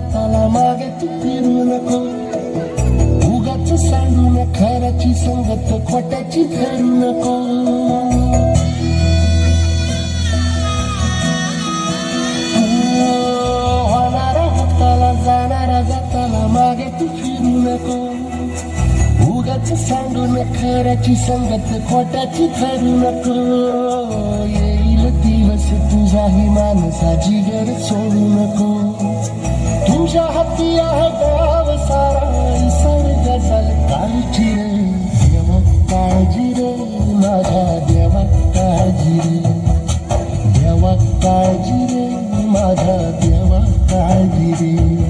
हाताला मागे तू फिरू नको. उगाच सांडून खराची संगत खोट्याची फेरू नको. होणारा हाताला जाणारा जाताला मागे तू फिरू नको. उगाच सांडून खराची संगत खोट्याची फेरू नको. येईल दिवस तुझाही माणसा गरज सोडू नको. तुझ्या आहे गाव सारा सर्ग झाल काळजी रे देवा काळजी रे माझ्या देवा काळजी रे। देवा काळजी रे माझ्या देवा काळजी रे।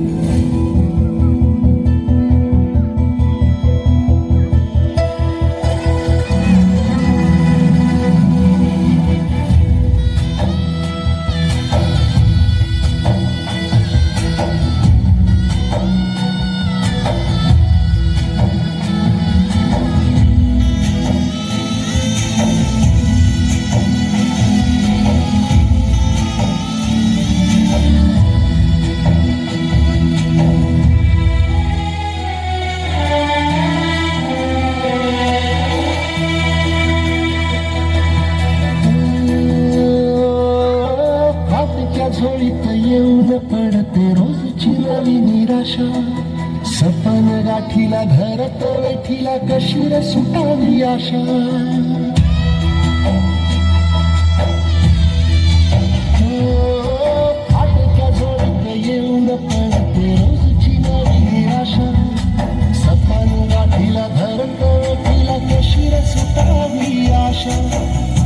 निराशा. सपन गाठीला धरत वेठीला कशीर रे सुटावी आशा. फाटक्या जोडीत येऊन पडते रोजची नवी निराशा. सपन गाठीला धरत वेठीला कशीर रे सुटावी आशा.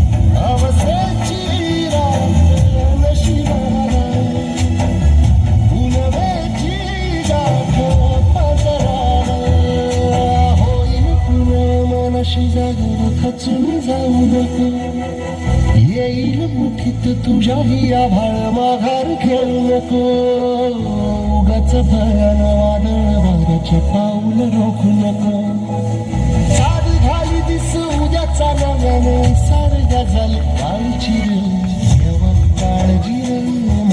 खचून जाऊ नको येईल मुठीत तुझ्याही आभाळ माघार खेळू नको उगाच भयान वादळ वाऱ्याचे पाऊल रोखू नको साड घाली दिस उद्याचा नव्याने सार गजल काळची रे देवा काळजी रे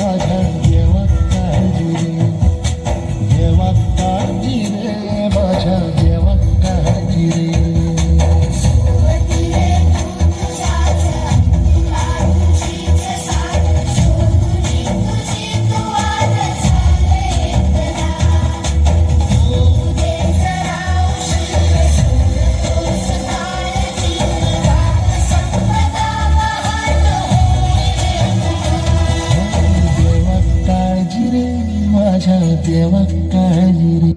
माझ्या देवा काळजी रे देवा काळजी रे माझ्या देवा काळजी रे. ಸತ್ಯವಕ್ಕಾಗಿರಿ